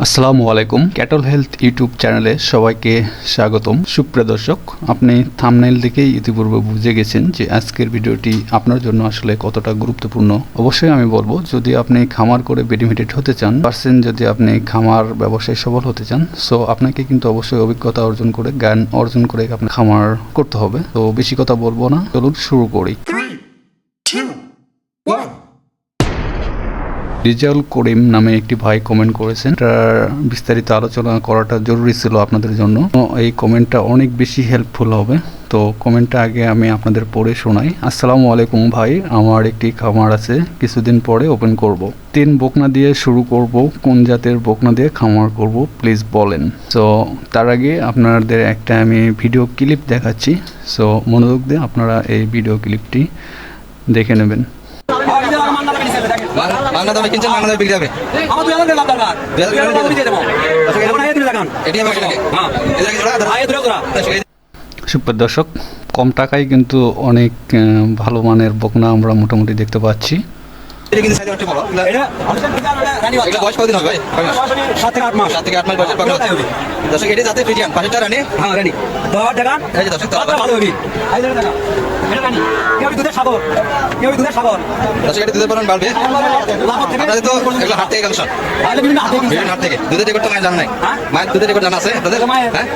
আসসালামু আলাইকুম। Cattle health YouTube চ্যানেলে সবাইকে স্বাগতম। সুপ্রিয় দর্শক, আপনি থামনেল দেখেই ইতিপূর্বে বুঝে গেছেন যে আজকের ভিডিওটি আপনার জন্য আসলে কতটা গুরুত্বপূর্ণ। অবশ্যই আমি বলব, যদি আপনি খামার করে বেনিফিটেড হতে চান, পার্সেন্ট যদি আপনি খামার ব্যবসায় সফল হতে চান সো আপনাকে কিন্তু অবশ্যই অভিজ্ঞতা অর্জন করে, জ্ঞান অর্জন করে আপনি খামার করতে হবে। তো বেশি কথা বলব না, চলুন শুরু করি। রিজাউল করিম নামে একটি ভাই কমেন্ট করেছেন। এটার বিস্তারিত আলোচনা করাটা জরুরি ছিল আপনাদের জন্য। এই কমেন্টটা অনেক বেশি হেল্পফুল হবে। তো কমেন্টটা আগে আমি আপনাদের পড়ে শোনাই। আসসালামু আলাইকুম ভাই, আমার একটি খামার আছে। কিছুদিন পরে ওপেন করব। তিন বকনা দিয়ে শুরু করব, কোন জাতের বকনা দিয়ে খামার করব প্লিজ বলেন। সো তার আগে আপনাদের একটা আমি ভিডিও ক্লিপ দেখাচ্ছি। সো মনোযোগ দিয়ে আপনারা এই ভিডিও ক্লিপটি দেখে নেবেন। বাংলা দামে কিনছেন বাংলা দামে বিক্রি হবে। আমার দুই হাজার টাকা লাভ দরকার দুই হাজার টাকা দিয়ে দেবো। এটি আমার হ্যাঁ। দর্শক কম টাকায় কিন্তু অনেক ভালো মানের বকনা আমরা মোটামুটি দেখতে পাচ্ছি। এটা কিন্তু সাইজ অনেকটা বড় এটা এটা রানী বাচ্চা এগুলা বয়স কতদিন হবে ভাই? কয় মাস? বয়স? হলে সাত থেকে আট মাস। সাত থেকে আট মাস বয়সের পাখি দর্শক এটি যাতে ফ্রিজিয়ান। পাশেরটা রানি? হ্যাঁ রানী। দশ টাকা এই যে দর্শক, ভালো হবি নাই। হ্যাঁ? হ্যাঁ?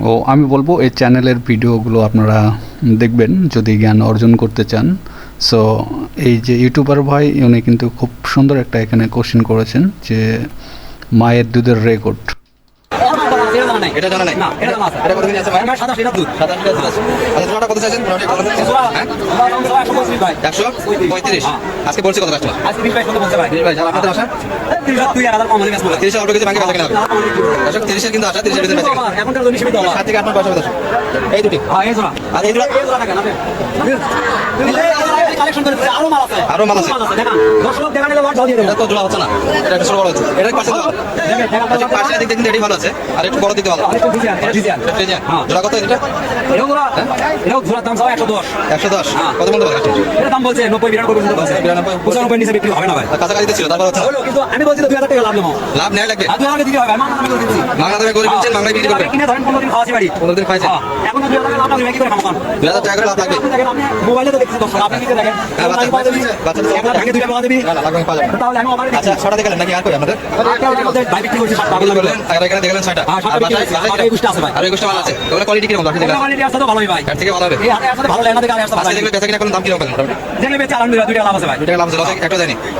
ও আমি বলব এই চ্যানেলের ভিডিওগুলো আপনারা দেখবেন। যদি জ্ঞান অর্জন করতে চান সো এই যে ইউটিউবার ভাই উনি কিন্তু খুব সুন্দর একটা এখানে কোশ্চেন করেছেন যে মায়ের দুধের রেকর্ড এটা জানা নাই। এটা জানা নাই না, এটা জানা আছে। এটা কতদিন আছে মায়ের আমার সাদা সেটা দুধ। সাতাশ লিটার দুধ আছে আচ্ছা কত চাইছেন হ্যাঁ দাম ভাই। হ্যাঁ। আজকে বলছি কত কাস্টমার আজকে বলছে ভাই। ভাই আপনাদের। কিছু ভাঙে কিনা কিন্তু ভিতরে এখনকার জন্য সীমিত হওয়া। সাত থেকে আট মাস বয়স এই দুটি হ্যাঁ, এই জোড়া। আর এই জোড়া? এই জোড়া দেখেন, আপনি। আরও মাল আছে। আরও মাল আছে। দেখান। দশ লোক দেখান, এলে দিয়ে দেবো। এটা তো জোড়া হচ্ছে না এটা একটু বড় হচ্ছে এটা পাশে দাও দেখেন, পাশে দিক দিয়ে কিন্তু ভালো আছে আর একটু বড় দিক ভালো আরেকটু ডিজাইন, এটা ডিজাইন। এটা ফ্রিজিয়ান। হ্যাঁ। জোড়া কত এটা এটাও জোড়া, এটাও জোড়ার দাম চাও একশো দশ। একশো দশ হ্যাঁ। কত মূল্য বলে এটার দাম বলছে নব্বই বিরানব্বই পর্যন্ত বলছে। বিরানব্বই। পঁচানব্বই নিচে বিক্রি হবে না ভাই। কাছাকাছি ছিল তারপর হচ্ছে কিন্তু আমি বলছি তো দুই হাজার টাকা লাভ নেব। লাভ নেওয়া লাগবে আর দুই হাজার টাকা দিতে হবে, আমার নামে করে দিচ্ছি। বাংলা দামে করে কিনছেন বাংলায় বিক্রি করবেন কিনে ধরেন পনেরো দিন খাওয়াছি বাড়ি। পনেরো দিন খাইছেন হ্যাঁ, এখন তো দুই হাজার টাকা লাভ লাগবে, কি করে খাব এখন? দুই হাজার টাকা লাভ লাগবে আপনি দেখেন, আপনি মোবাইলে তো দেখতেছি দর্শক, আপনি নিজে হ্যাঁ, ওভারে আচ্ছা ছয়টা।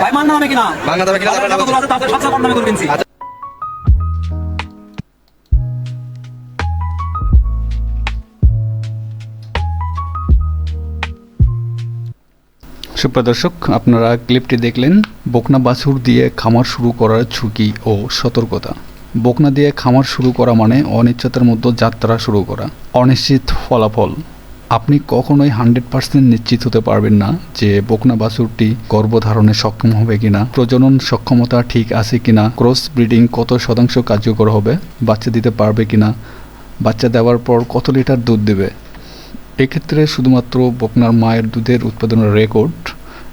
হ্যাঁ, দাম কিনা? বাংলা দামে কিনা সবচেয়ে কম দামে করে কিনছি। আচ্ছা। সুপ্রিয় দর্শক আপনারা ক্লিপটি দেখলেন, বকনা বাছুর দিয়ে খামার শুরু করার ঝুঁকি ও সতর্কতা বকনা দিয়ে খামার শুরু করা মানে অনিশ্চয়তার মধ্যে যাত্রা শুরু করা অনিশ্চিত ফলাফল আপনি কখনোই হান্ড্রেড পার্সেন্ট নিশ্চিত হতে পারবেন না যে বকনা বাছুরটি গর্ভধারণে সক্ষম হবে কিনা, প্রজনন সক্ষমতা ঠিক আছে কিনা, ক্রস ব্রিডিং কত শতাংশ কার্যকর হবে, বাচ্চা দিতে পারবে কিনা, বাচ্চা দেওয়ার পর কত লিটার দুধ দেবে এক্ষেত্রে শুধুমাত্র বকনার মায়ের দুধের উৎপাদনের রেকর্ড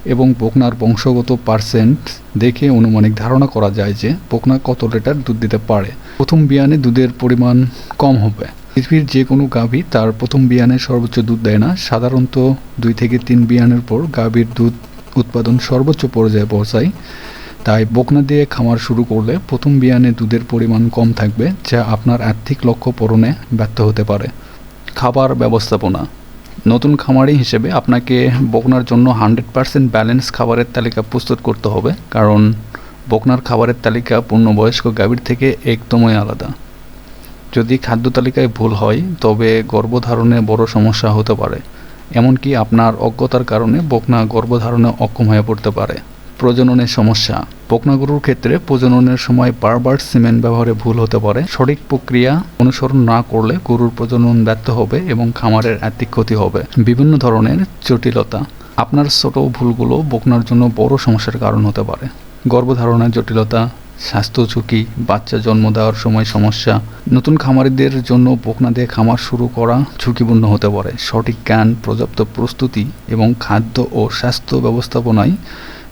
এবং বকনার বংশগত পার্সেন্ট দেখে অনুমানিক ধারণা করা যায় যে বকনা কত লিটার দুধ দিতে পারে। প্রথম বিয়ানে দুধের পরিমাণ কম হবে। পৃথিবীর যে কোনো গাভী তার প্রথম বিয়ানে সর্বোচ্চ দুধ দেয় না। সাধারণত দুই থেকে তিন বিয়ানের পর গাভীর দুধ উৎপাদন সর্বোচ্চ পর্যায়ে পৌঁছায়। তাই বকনা দিয়ে খামার শুরু করলে প্রথম বিয়ানে দুধের পরিমাণ কম থাকবে, যা আপনার আর্থিক লক্ষ্য পূরণে ব্যর্থ হতে পারে। খাবার ব্যবস্থাপনা। নতুন খামারি হিসেবে আপনাকে বকনার জন্য হান্ড্রেড পার্সেন্ট ব্যালেন্স খাবারের তালিকা প্রস্তুত করতে হবে, কারণ বকনার খাবারের তালিকা পূর্ণবয়স্ক গাভীর থেকে একদমই আলাদা। যদি খাদ্য তালিকায় ভুল হয়, তবে গর্ভধারণে বড় সমস্যা হতে পারে, এমনকি আপনার অজ্ঞতার কারণে বকনা গর্ভধারণে অক্ষম হয়ে পড়তে পারে। প্রজননের সমস্যা। বকনা গরুর ক্ষেত্রে প্রজননের সময় বারবার সিমেন্ট ব্যবহারে ভুল হতে পারে। সঠিক প্রক্রিয়া অনুসরণ না করলে গরুর প্রজনন ব্যর্থ হবে এবং খামারের আর্থিক ক্ষতি হবে। বিভিন্ন ধরনের জটিলতা। আপনার ছোট ভুলগুলো বকনার জন্য বড় সমস্যার কারণ হতে পারে। গর্ভধারণের জটিলতা, স্বাস্থ্য ঝুঁকি, বাচ্চা জন্ম দেওয়ার সময় সমস্যা, নতুন খামারিদের জন্য বকনা দিয়ে খামার শুরু করা ঝুঁকিপূর্ণ হতে পারে। সঠিক জ্ঞান, পর্যাপ্ত প্রস্তুতি এবং খাদ্য ও স্বাস্থ্য ব্যবস্থাপনায়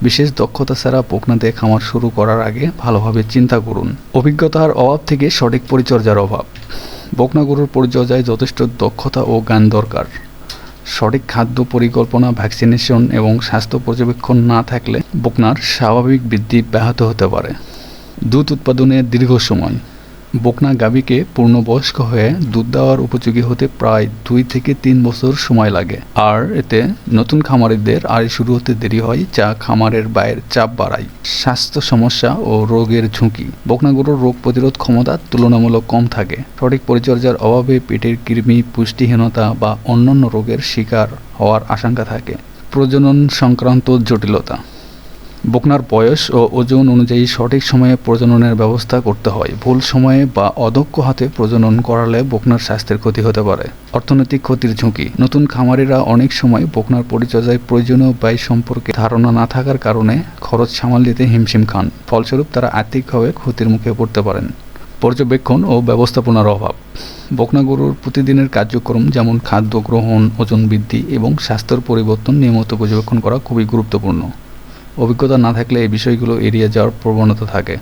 বিশেষ দক্ষতা ছাড়া দিয়ে খামার শুরু করার আগে ভালোভাবে চিন্তা করুন। অভিজ্ঞতার অভাব থেকে সঠিক পরিচর্যার অভাব। বকনা গরুর পরিচর্যায় যথেষ্ট দক্ষতা ও জ্ঞান দরকার। সঠিক খাদ্য পরিকল্পনা, ভ্যাকসিনেশন এবং স্বাস্থ্য পর্যবেক্ষণ না থাকলে বকনার স্বাভাবিক বৃদ্ধি ব্যাহত হতে পারে। দুধ উৎপাদনে দীর্ঘ সময়। বকনা গাভীকে পূর্ণবয়স্ক হয়ে দুধ দেওয়ার উপযোগী হতে প্রায় দুই থেকে তিন বছর সময় লাগে। আর এতে নতুন খামারিদের আয় শুরু হতে দেরি হয়, যা খামারের ব্যয়ের চাপ বাড়ায়। স্বাস্থ্য সমস্যা ও রোগের ঝুঁকি। বকনা গরুর রোগ প্রতিরোধ ক্ষমতা তুলনামূলক কম থাকে। সঠিক পরিচর্যার অভাবে পেটের কৃমি, পুষ্টিহীনতা বা অন্যান্য রোগের শিকার হওয়ার আশঙ্কা থাকে। প্রজনন সংক্রান্ত জটিলতা বকনার বয়স ও ওজন অনুযায়ী সঠিক সময়ে প্রজননের ব্যবস্থা করতে হয়। ভুল সময়ে বা অদক্ষ হাতে প্রজনন করালে বকনার স্বাস্থ্যের ক্ষতি হতে পারে। অর্থনৈতিক ক্ষতির ঝুঁকি। নতুন খামারিরা অনেক সময় বকনার পরিচর্যায় প্রয়োজনীয় ব্যয় সম্পর্কে ধারণা না থাকার কারণে খরচ সামাল দিতে হিমশিম খান। ফলস্বরূপ তারা আর্থিকভাবে ক্ষতির মুখে পড়তে পারেন। পর্যবেক্ষণ ও ব্যবস্থাপনার অভাব। বকনা গরুর প্রতিদিনের কার্যক্রম যেমন খাদ্য গ্রহণ, ওজন বৃদ্ধি এবং স্বাস্থ্যের পরিবর্তন নিয়মিত পর্যবেক্ষণ করা খুবই গুরুত্বপূর্ণ। অভিজ্ঞতা না থাকলে এই বিষয়গুলো এড়িয়ে যাওয়ার প্রবণতা থাকে।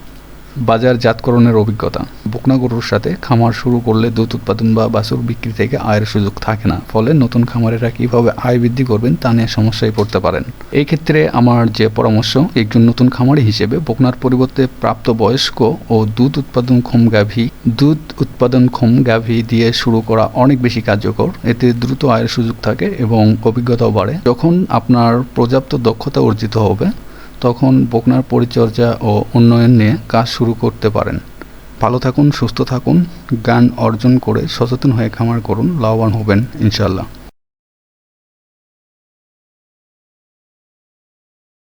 বাজারজাতকরণের অভিজ্ঞতা। বকনা গরুর সাথে খামার শুরু করলে দুধ উৎপাদন বা বাছুর বিক্রি থেকে আয়ের সুযোগ থাকে না। ফলে নতুন খামারেরা কীভাবে আয় বৃদ্ধি করবেন তা নিয়ে সমস্যায় পড়তে পারেন। এই ক্ষেত্রে আমার যে পরামর্শ, একজন নতুন খামারি হিসেবে বকনার পরিবর্তে প্রাপ্ত বয়স্ক ও দুধ উৎপাদন উৎপাদনক্ষম গাভী, দুধ উৎপাদন উৎপাদনক্ষম গাভী দিয়ে শুরু করা অনেক বেশি কার্যকর। এতে দ্রুত আয়ের সুযোগ থাকে এবং অভিজ্ঞতাও বাড়ে। যখন আপনার পর্যাপ্ত দক্ষতা অর্জিত হবে তখন বকনার পরিচর্যা ও উন্নয়ন নিয়ে কাজ শুরু করতে পারেন। ভালো থাকুন, সুস্থ থাকুন। জ্ঞান অর্জন করে সচেতন হয়ে খামার করুন। লাভবান হবেন ইনশাল্লাহ